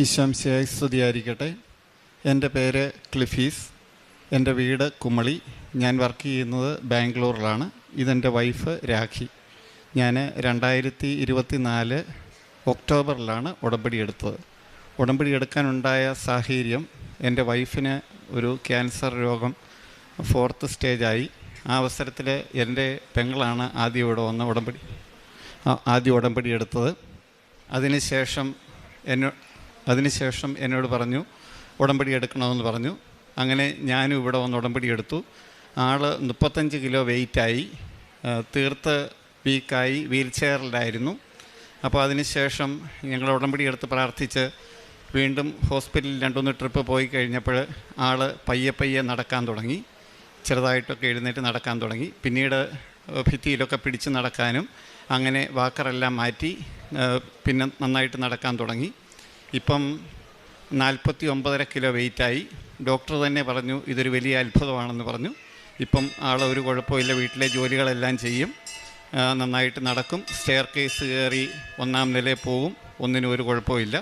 ഈശംശയായി സ്തുതിയായിരിക്കട്ടെ. എന്റെ പേര് ക്ലിഫീസ്. എന്റെ വീട് കുമളി. ഞാൻ വർക്ക് ചെയ്യുന്നത് ബാംഗ്ലൂരിലാണ്. ഇതെന്റെ വൈഫ് രാഖി. ഞാൻ രണ്ടായിരത്തി ഇരുപത്തി നാല് ഒക്ടോബറിലാണ് ഉടമ്പടി എടുത്തത്. ഉടമ്പടി എടുക്കാനുണ്ടായ സാഹചര്യം എന്റെ വൈഫിന് ഒരു ക്യാൻസർ രോഗം ഫോർത്ത് സ്റ്റേജായി. ആ അവസരത്തിൽ എന്റെ പെങ്ങളാണ് ആദ്യം ഇവിടെ വന്ന് ഉടമ്പടി ആദ്യം ഉടമ്പടി എടുത്തത്. അതിനുശേഷം എന്നോ അതിനുശേഷം എന്നോട് പറഞ്ഞു ഉടമ്പടി എടുക്കണമെന്ന് പറഞ്ഞു. അങ്ങനെ ഞാനും ഇവിടെ വന്ന് ഉടമ്പടി എടുത്തു. ആൾ മുപ്പത്തഞ്ച് കിലോ വെയിറ്റായി തീർത്ത് വീക്കായി വീൽ ചെയറിലായിരുന്നു അപ്പോൾ അതിനുശേഷം ഞങ്ങൾ ഉടമ്പടി എടുത്ത് പ്രാർത്ഥിച്ച് വീണ്ടും ഹോസ്പിറ്റലിൽ രണ്ടുമൂന്ന് ട്രിപ്പ് പോയി കഴിഞ്ഞപ്പോൾ ആൾ പയ്യെ പയ്യെ നടക്കാൻ തുടങ്ങി. ചെറുതായിട്ടൊക്കെ എഴുന്നേറ്റ് നടക്കാൻ തുടങ്ങി. പിന്നീട് ഭിത്തിയിലൊക്കെ പിടിച്ച് നടക്കാനും അങ്ങനെ വാക്കറെല്ലാം മാറ്റി പിന്നെ നന്നായിട്ട് നടക്കാൻ തുടങ്ങി. ഇപ്പം നാൽപ്പത്തി ഒമ്പതര കിലോ വെയിറ്റായി. ഡോക്ടർ തന്നെ പറഞ്ഞു ഇതൊരു വലിയ അത്ഭുതമാണെന്ന് പറഞ്ഞു. ഇപ്പം ആൾ ഒരു കുഴപ്പമില്ല വീട്ടിലെ ജോലികളെല്ലാം ചെയ്യും. നന്നായിട്ട് നടക്കും. സ്റ്റെയർ കേസ് കയറി ഒന്നാം നിലയിൽ പോവും. ഒന്നിനും ഒരു കുഴപ്പമില്ല.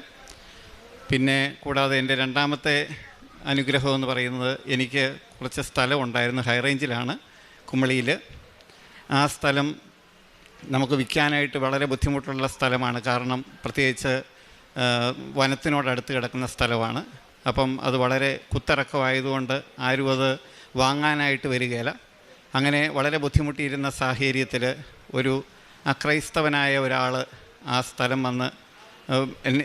പിന്നെ കൂടാതെ എന്റെ രണ്ടാമത്തെ അനുഗ്രഹം എന്ന് പറയുന്നത് എനിക്ക് കുറച്ച് സ്ഥലം ഉണ്ടായിരുന്നു ഹൈ റേഞ്ചിലാണ് കുമളിയിൽ. ആ സ്ഥലം നമുക്ക് വിൽക്കാനായിട്ട് വളരെ ബുദ്ധിമുട്ടുള്ള സ്ഥലമാണ്. കാരണം പ്രത്യേകിച്ച് വനത്തിനോടടുത്ത് കിടക്കുന്ന സ്ഥലമാണ്. അപ്പം അത് വളരെ കുത്തിറക്കമായതുകൊണ്ട് ആരും അത് വാങ്ങാനായിട്ട് വരികയില്ല. അങ്ങനെ വളരെ ബുദ്ധിമുട്ടിയിരുന്ന സാഹചര്യത്തിൽ ഒരു അക്രൈസ്തവനായ ഒരാൾ ആ സ്ഥലം വന്ന്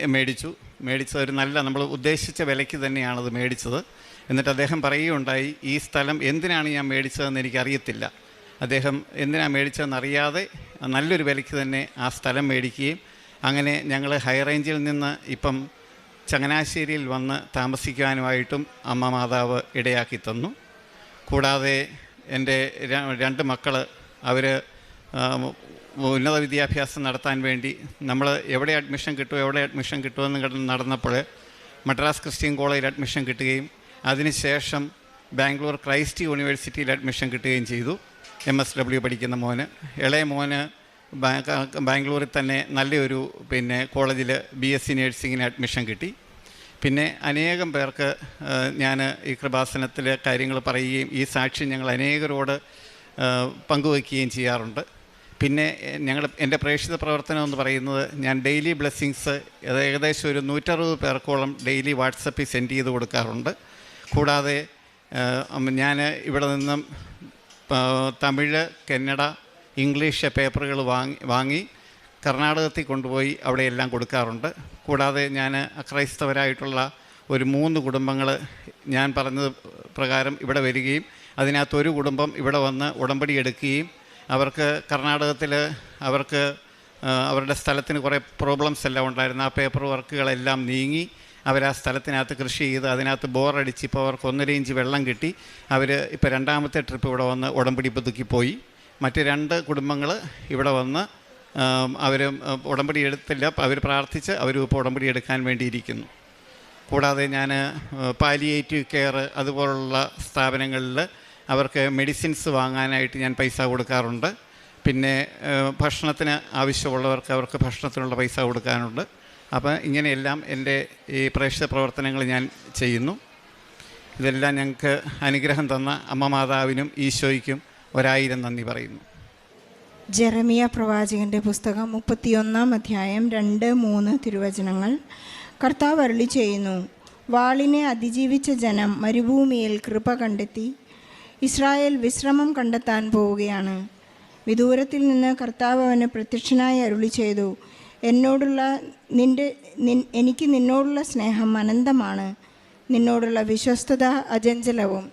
മേടിച്ചു. മേടിച്ചത് ഒരു നല്ല നമ്മൾ ഉദ്ദേശിച്ച വിലയ്ക്ക് തന്നെയാണത് മേടിച്ചത്. എന്നിട്ട് അദ്ദേഹം പറയുകയുണ്ടായി ഈ സ്ഥലം എന്തിനാണ് ഞാൻ മേടിച്ചതെന്ന് എനിക്കറിയത്തില്ല. അദ്ദേഹം എന്തിനാണ് മേടിച്ചതെന്ന് അറിയാതെ നല്ലൊരു വിലയ്ക്ക് തന്നെ ആ സ്ഥലം മേടിക്കുകയും അങ്ങനെ ഞങ്ങൾ ഹൈ റേഞ്ചിൽ നിന്ന് ഇപ്പം ചങ്ങനാശ്ശേരിയിൽ വന്ന് താമസിക്കുവാനുമായിട്ടും അമ്മ മാതാവ് ഇടയാക്കി തന്നു. കൂടാതെ എന്റെ രണ്ട് മക്കൾ അവർ ഉന്നത വിദ്യാഭ്യാസം നടത്താൻ വേണ്ടി നമ്മൾ എവിടെ അഡ്മിഷൻ കിട്ടുമോ എവിടെ അഡ്മിഷൻ കിട്ടുമെന്ന് കിടന്ന് നടന്നപ്പോൾ മദ്രാസ് ക്രിസ്ത്യൻ കോളേജിൽ അഡ്മിഷൻ കിട്ടുകയും അതിനുശേഷം ബാംഗ്ലൂർ ക്രൈസ്റ്റ് യൂണിവേഴ്സിറ്റിയിൽ അഡ്മിഷൻ കിട്ടുകയും ചെയ്തു. എം എസ് ഡബ്ല്യു പഠിക്കുന്ന മോന്. ഇളയ മോന് ബാംഗ്ലൂരിൽ തന്നെ നല്ലൊരു പിന്നെ കോളേജിൽ ബി എസ് സി നേഴ്സിങ്ങിന് അഡ്മിഷൻ കിട്ടി. പിന്നെ അനേകം പേർക്ക് ഞാൻ ഈ കൃപാസനത്തിലെ കാര്യങ്ങൾ പറയുകയും ഈ സാക്ഷ്യം ഞങ്ങൾ അനേകരോട് പങ്കുവയ്ക്കുകയും ചെയ്യാറുണ്ട്. പിന്നെ ഞങ്ങൾ എന്റെ പ്രേക്ഷിത പ്രവർത്തനം എന്ന് പറയുന്നത് ഞാൻ ഡെയിലി ബ്ലെസ്സിങ്സ് ഏകദേശം ഒരു നൂറ്ററുപത് പേർക്കോളം ഡെയിലി വാട്സപ്പിൽ സെൻഡ് ചെയ്ത് കൊടുക്കാറുണ്ട്. കൂടാതെ ഞാൻ ഇവിടെ നിന്നും തമിഴ് കന്നഡ ഇംഗ്ലീഷ് പേപ്പറുകൾ വാങ്ങി വാങ്ങി കർണാടകത്തിൽ കൊണ്ടുപോയി അവിടെയെല്ലാം കൊടുക്കാറുണ്ട്. കൂടാതെ ഞാൻ അക്രൈസ്തവരായിട്ടുള്ള ഒരു മൂന്ന് കുടുംബങ്ങൾ ഞാൻ പറഞ്ഞത് പ്രകാരം ഇവിടെ വരികയും അതിനകത്ത് ഒരു കുടുംബം ഇവിടെ വന്ന് ഉടമ്പടി എടുക്കുകയും അവർക്ക് കർണാടകത്തിൽ അവർക്ക് അവരുടെ സ്ഥലത്തിന് കുറേ പ്രോബ്ലംസ് എല്ലാം ഉണ്ടായിരുന്നു. ആ പേപ്പർ വർക്കുകളെല്ലാം നീങ്ങി അവർ ആ സ്ഥലത്തിനകത്ത് കൃഷി ചെയ്ത് അതിനകത്ത് ബോറടിച്ച് ഇപ്പോൾ അവർക്ക് ഒന്നര ഇഞ്ച് വെള്ളം കിട്ടി. അവർ ഇപ്പോൾ രണ്ടാമത്തെ ട്രിപ്പ് ഇവിടെ വന്ന് ഉടമ്പടി പുതുക്കി പോയി മറ്റ് രണ്ട് കുടുംബങ്ങൾ ഇവിടെ വന്ന് അവർ ഉടമ്പടി എടുത്തില്ല. അവർ പ്രാർത്ഥിച്ച് അവർ ഇപ്പോൾ ഉടമ്പടി എടുക്കാൻ വേണ്ടിയിരിക്കുന്നു. കൂടാതെ ഞാൻ പാലിയേറ്റീവ് കെയർ അതുപോലുള്ള സ്ഥാപനങ്ങളിൽ അവർക്ക് മെഡിസിൻസ് വാങ്ങാനായിട്ട് ഞാൻ പൈസ കൊടുക്കാറുണ്ട്. പിന്നെ ഭക്ഷണത്തിന് ആവശ്യമുള്ളവർക്ക് അവർക്ക് ഭക്ഷണത്തിനുള്ള പൈസ കൊടുക്കാനുണ്ട്. അപ്പോൾ ഇങ്ങനെയെല്ലാം എന്റെ ഈ പ്രേക്ഷിത പ്രവർത്തനങ്ങൾ ഞാൻ ചെയ്യുന്നു. ഇതെല്ലാം ഞങ്ങൾക്ക് അനുഗ്രഹം തന്ന അമ്മ മാതാവിനും ഈശോയ്ക്കും ഒരായിരം നന്ദി പറയുന്നു. ജെറമിയ പ്രവാചകന്റെ പുസ്തകം മുപ്പത്തിയൊന്നാം അധ്യായം രണ്ട് മൂന്ന് തിരുവചനങ്ങൾ. കർത്താവ് അരുളി ചെയ്യുന്നു വാളിനെ അതിജീവിച്ച ജനം മരുഭൂമിയിൽ കൃപ കണ്ടെത്തി ഇസ്രായേൽ വിശ്രമം കണ്ടെത്താൻ പോവുകയാണ്. വിദൂരത്തിൽ നിന്ന് കർത്താവ് അവന് പ്രത്യക്ഷനായി അരുളി ചെയ്തു എന്നോടുള്ള നിന്റെ നിൻ എനിക്ക് നിന്നോടുള്ള സ്നേഹം അനന്തമാണ് നിന്നോടുള്ള വിശ്വസ്തത അജഞ്ചലവും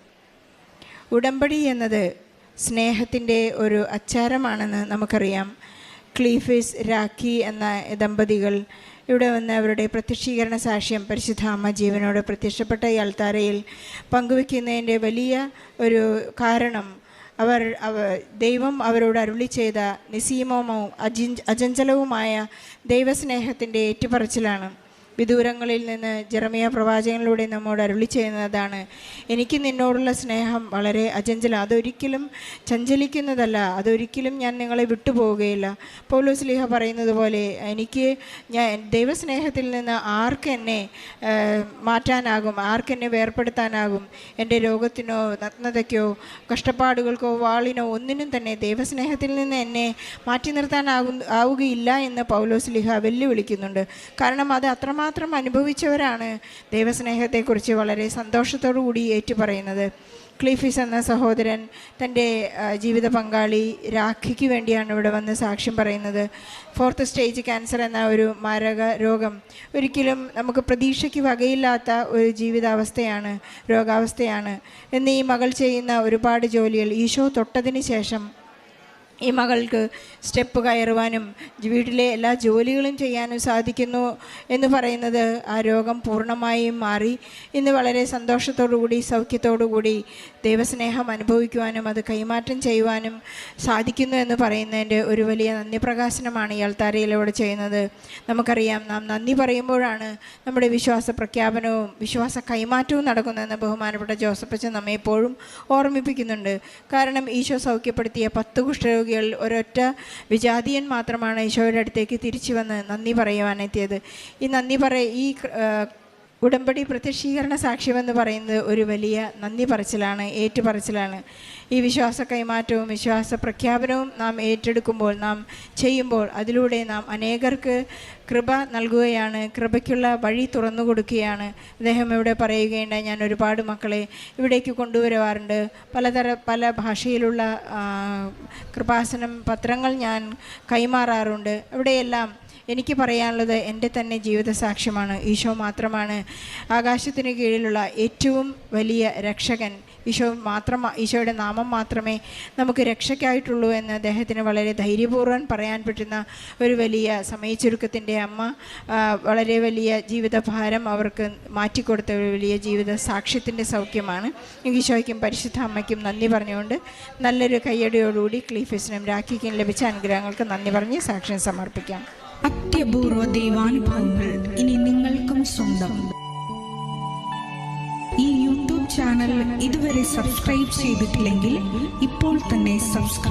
ഉടമ്പടി എന്നത് സ്നേഹത്തിന്റെ ഒരു അച്ചാരമാണെന്ന് നമുക്കറിയാം. ക്ലീഫിസ് രാഖി എന്ന ദമ്പതികൾ ഇവിടെ വന്ന് അവരുടെ പ്രത്യക്ഷീകരണ സാക്ഷ്യം പരിശുദ്ധ അമ്മ ജീവനോട് പ്രത്യക്ഷപ്പെട്ട ഈ അൾത്താരയിൽ പങ്കുവെക്കുന്നതിന്റെ വലിയ ഒരു കാരണം അവർ അവ ദൈവം അവരോട് അരുളി ചെയ്ത നിസീമവും അജിൻ അചഞ്ചലവുമായ ദൈവസ്നേഹത്തിന്റെ ഏറ്റുപറച്ചിലാണ്. വിദൂരങ്ങളിൽ നിന്ന് ജെറമിയ പ്രവാചകനിലൂടെ നമ്മോട് അരുളി ചെയ്യുന്നതാണ്. എനിക്ക് നിന്നോടുള്ള സ്നേഹം വളരെ അചഞ്ചല. അതൊരിക്കലും ചഞ്ചലിക്കുന്നതല്ല. അതൊരിക്കലും ഞാൻ നിങ്ങളെ വിട്ടുപോവുകയില്ല. പൗലോസ് ലീഹ പറയുന്നത് പോലെ എനിക്ക് ഞാൻ ദൈവസ്നേഹത്തിൽ നിന്ന് ആർക്കെന്നെ മാറ്റാനാകും? ആർക്കെന്നെ വേർപ്പെടുത്താനാകും? എന്റെ രോഗത്തിനോ നഗ്നതയ്ക്കോ കഷ്ടപ്പാടുകൾക്കോ വാളിനോ ഒന്നിനും തന്നെ ദൈവസ്നേഹത്തിൽ നിന്ന് എന്നെ മാറ്റി നിർത്താനാകും ആവുകയില്ല എന്ന് പൗലോസ് ലിഹ വെല്ലുവിളിക്കുന്നുണ്ട്. കാരണം അത് അത്രമാത്രം അനുഭവിച്ചവരാണ് ദൈവസ്നേഹത്തെക്കുറിച്ച് വളരെ സന്തോഷത്തോടു കൂടി ഏറ്റുപറയുന്നത്. ക്ലിഫിസ് എന്ന സഹോദരൻ തന്റെ ജീവിത പങ്കാളി രാഖിക്ക് വേണ്ടിയാണ് ഇവിടെ വന്ന് സാക്ഷ്യം പറയുന്നത്. ഫോർത്ത് സ്റ്റേജ് ക്യാൻസർ എന്ന ഒരു മാരക രോഗം ഒരിക്കലും നമുക്ക് പ്രതീക്ഷയ്ക്ക് വകയില്ലാത്ത ഒരു ജീവിതാവസ്ഥയാണ് രോഗാവസ്ഥയാണ്. എന്ന് ഈ മകൾ ചെയ്യുന്ന ഒരുപാട് ജോലികൾ ഈശോ തൊട്ടതിന് ശേഷം ഈ മകൾക്ക് സ്റ്റെപ്പ് കയറുവാനും വീട്ടിലെ എല്ലാ ജോലികളും ചെയ്യാനും സാധിക്കുന്നു എന്ന് പറയുന്നത് ആ രോഗം പൂർണമായും മാറി. ഇന്ന് വളരെ സന്തോഷത്തോടു കൂടി സൗഖ്യത്തോടു കൂടി ദൈവസ്നേഹം അനുഭവിക്കുവാനും അത് കൈമാറ്റം ചെയ്യുവാനും സാധിക്കുന്നു എന്ന് പറയുന്നതിന്റെ ഒരു വലിയ നന്ദി പ്രകാശനമാണ് ഈ അൾത്താരയിലൂടെ ചെയ്യുന്നത്. നമുക്കറിയാം നാം നന്ദി പറയുമ്പോഴാണ് നമ്മുടെ വിശ്വാസ പ്രഖ്യാപനവും വിശ്വാസ കൈമാറ്റവും നടക്കുന്നതെന്ന് ബഹുമാനപ്പെട്ട ജോസഫ് നമ്മെ എപ്പോഴും ഓർമ്മിപ്പിക്കുന്നുണ്ട്. കാരണം ഈശോ സൗഖ്യപ്പെടുത്തിയ പത്ത് കുഷ്ഠരോഗികൾ ഒരൊറ്റ വിജാതീയൻ മാത്രമാണ് ഈശോയുടെ അടുത്തേക്ക് തിരിച്ചു വന്ന് നന്ദി പറയുവാനെത്തിയത് ഈ നന്ദി പറയ ഈ ഉടമ്പടി പ്രത്യക്ഷീകരണ സാക്ഷ്യമെന്ന് പറയുന്നത് ഒരു വലിയ നന്ദി പറച്ചിലാണ് ഏറ്റുപറച്ചിലാണ്. ഈ വിശ്വാസ കൈമാറ്റവും വിശ്വാസ പ്രഖ്യാപനവും നാം ഏറ്റെടുക്കുമ്പോൾ നാം ചെയ്യുമ്പോൾ അതിലൂടെ നാം അനേകർക്ക് കൃപ നൽകുകയാണ് കൃപയ്ക്കുള്ള വഴി തുറന്നു കൊടുക്കുകയാണ്. അദ്ദേഹം ഇവിടെ പറയുകയുണ്ട് ഞാൻ ഒരുപാട് മക്കളെ ഇവിടേക്ക് കൊണ്ടുവരുവാറുണ്ട്. പലതര പല ഭാഷയിലുള്ള കൃപാസനം പത്രങ്ങൾ ഞാൻ കൈമാറാറുണ്ട്. ഇവിടെയെല്ലാം എനിക്ക് പറയാനുള്ളത് എന്റെ തന്നെ ജീവിത സാക്ഷ്യമാണ് ഈശോ മാത്രമാണ് ആകാശത്തിന് കീഴിലുള്ള ഏറ്റവും വലിയ രക്ഷകൻ. ഈശോ മാത്രം ഈശോയുടെ നാമം മാത്രമേ നമുക്ക് രക്ഷയ്ക്കായിട്ടുള്ളൂ എന്ന് അദ്ദേഹത്തിന് വളരെ ധൈര്യപൂർവം പറയാൻ പറ്റുന്ന ഒരു വലിയ സമയച്ചുരുക്കത്തിന്റെ അമ്മ വളരെ വലിയ ജീവിതഭാരം അവർക്ക് മാറ്റിക്കൊടുത്ത ഒരു വലിയ ജീവിത സാക്ഷ്യത്തിന്റെ സൗഖ്യമാണ്. ഈശോയ്ക്കും പരിശുദ്ധ അമ്മയ്ക്കും നന്ദി പറഞ്ഞുകൊണ്ട് നല്ലൊരു കയ്യടിയോടുകൂടി ക്ലീഫിസിനും രാഖിക്കും ലഭിച്ച അനുഗ്രഹങ്ങൾക്ക് നന്ദി പറഞ്ഞ് സാക്ഷ്യം സമർപ്പിക്കാം. അത്യപൂർവ ദൈവാനുഭവങ്ങൾ ഇനി നിങ്ങൾക്കും സ്വന്തം. ഈ യൂട്യൂബ് ചാനൽ ഇതുവരെ സബ്സ്ക്രൈബ് ചെയ്തിട്ടില്ലെങ്കിൽ ഇപ്പോൾ തന്നെ സബ്സ്ക്രൈബ്